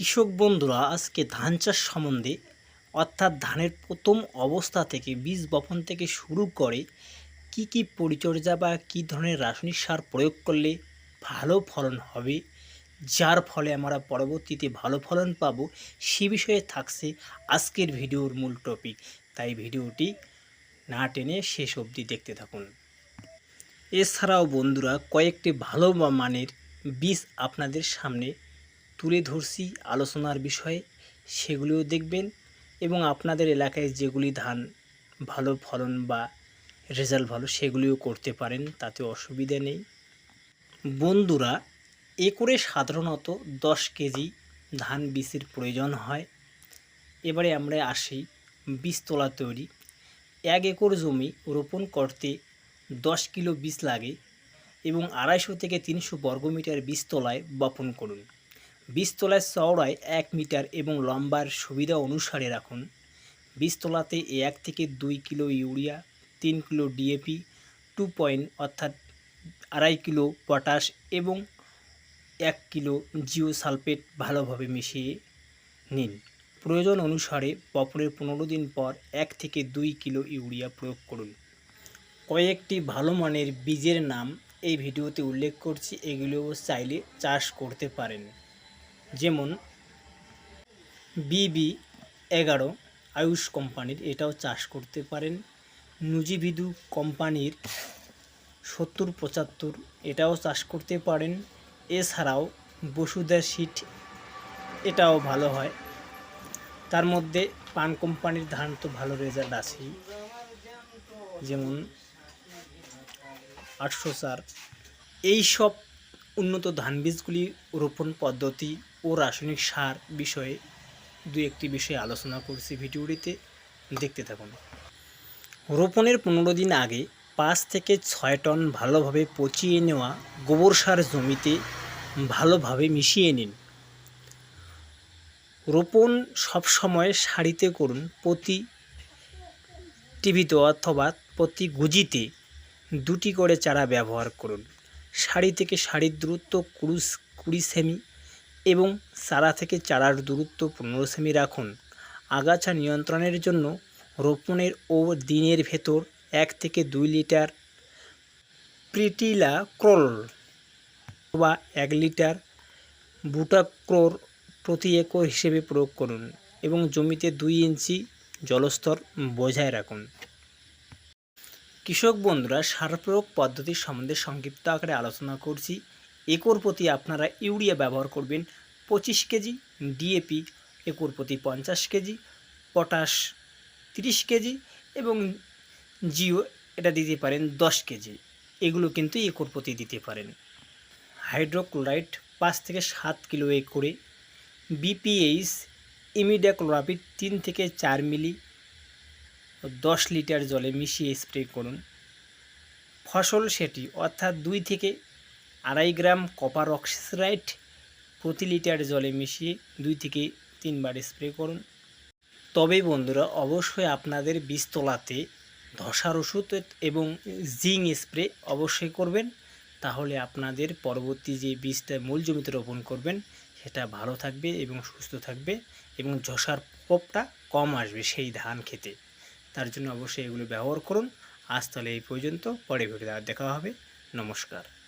কৃষক বন্ধুরা, আজকে ধান চাষ সম্বন্ধে, অর্থাৎ ধানের প্রথম অবস্থা থেকে, বীজ বপন থেকে শুরু করে, কি কি পরিচর্যা বা কী ধরনের রাসায়নিক সার প্রয়োগ করলে ভালো ফলন হবে, যার ফলে আমরা পরবর্তীতে ভালো ফলন পাবো, সে বিষয়ে থাকছে আজকের ভিডিওর মূল টপিক তাই ভিডিওটি না টেনে শেষ অবধি দেখতে থাকুন। এছাড়াও বন্ধুরা, কয়েকটি ভালো মানের বীজ আপনাদের সামনে তুলে ধরছি আলোচনার বিষয়ে, সেগুলিও দেখবেন এবং আপনাদের এলাকায় যেগুলি ধান ভালো ফলন বা রেজাল্ট ভালো সেগুলিও করতে পারেন, তাতে অসুবিধা নেই। বন্ধুরা, একরে সাধারণত দশ কেজি ধান বীজের প্রয়োজন হয়। এবারে আমরা আসি বীজতলা তৈরি। এক একর জমি রোপণ করতে দশ কিলো বীজ লাগে এবং আড়াইশো থেকে তিনশো বর্গমিটার বীজতলায় বপন করুন। বীজতলায় চওড়ায় এক মিটার এবং লম্বার সুবিধা অনুসারে রাখুন। বীজতলাতে এক থেকে দুই কিলো ইউরিয়া, তিন কিলো ডিএপি, টু পয়েন্ট অর্থাৎ আড়াই কিলো পটাশ এবং এক কিলো জিও সালফেট ভালোভাবে মিশিয়ে নিন। প্রয়োজন অনুসারে বপনের পনেরো দিন পর এক থেকে দুই কিলো ইউরিয়া প্রয়োগ করুন। কয়েকটি ভালো মানের বীজের নাম এই ভিডিওতে উল্লেখ করছি। এগুলোও চাইলে চাষ করতে পারেন। যেমন বিবি এগারো আয়ুষ কোম্পানির এটাও চাষ করতে পারেন। নুজিভিদু কোম্পানির সত্তর, পঁচাত্তর এটাও চাষ করতে পারেন। এছাড়াও বসুধা সিট এটাও ভালো হয়। তার মধ্যে পান কোম্পানির ধান তো ভালো রেজাল্ট আছেই। যেমন আটশো চার। এইসব উন্নত ধান বীজগুলি রোপণ পদ্ধতি ও রাসায়নিক সার বিষয়ে দু একটি বিষয়ে আলোচনা করছি ভিডিওটিতে। দেখতে থাকুন। রোপণের পনেরো দিন আগে পাঁচ থেকে ছয় টন ভালোভাবে পচিয়ে নেওয়া গোবর সার জমিতে ভালোভাবে মিশিয়ে নিন। রোপণ সবসময় সারিতে করুন প্রতি টিভিতে অথবা প্রতি গুজিতে দুটি করে চারা ব্যবহার করুন। সারি থেকে সারির দূরত্ব কুড়ি কুড়ি সেমি এবং চারা থেকে চারার দূরত্ব পনেরো সেমি রাখুন। আগাছা নিয়ন্ত্রণের জন্য রোপণের ও দিনের ভেতর এক থেকে দুই লিটার প্রিটিলা ক্রোল বা এক লিটার বুটাক্রোর প্রতি একর হিসেবে প্রয়োগ করুন এবং জমিতে দুই ইঞ্চি জলস্তর বজায় রাখুন। কৃষক বন্ধুরা সার প্রয়োগ পদ্ধতি সম্বন্ধে সংক্ষিপ্ত আকারে আলোচনা করছি। একর প্রতি আপনারা ইউরিয়া ব্যবহার করবেন পঁচিশ কেজি, ডিএপি একর প্রতি পঞ্চাশ কেজি, পটাশ তিরিশ কেজি এবং জিও এটা দিতে পারেন দশ কেজি। এগুলো কিন্তু একর প্রতি দিতে পারেন। হাইড্রোক্লোরাইড পাঁচ থেকে সাত কিলো একরে, বিপিএইচ, ইমিডাক্লোরাপিড তিন থেকে চার মিলি দশ লিটার জলে মিশিয়ে স্প্রে করুন। ফসল সেটি অর্থাৎ দুই থেকে আড়াই গ্রাম কপার অক্সিসাইড প্রতি লিটার জলে মিশিয়ে দুই থেকে তিনবার স্প্রে করুন। তবে বন্ধুরা, অবশ্যই আপনাদের বীজতলাতে ধসার ওষুধ এবং জিং স্প্রে অবশ্যই করবেন। তাহলে আপনাদের পরবর্তী যে বীজটা মূল জমিতে রোপণ করবেন, সেটা ভালো থাকবে এবং সুস্থ থাকবে এবং ধসার প্রকোপটা কম আসবে সেই ধান খেতে। তার জন্য অবশ্যই এগুলো ব্যবহার করুন। আজ তাহলে এই পর্যন্ত। পরে ভিডিও দেখা হবে। নমস্কার।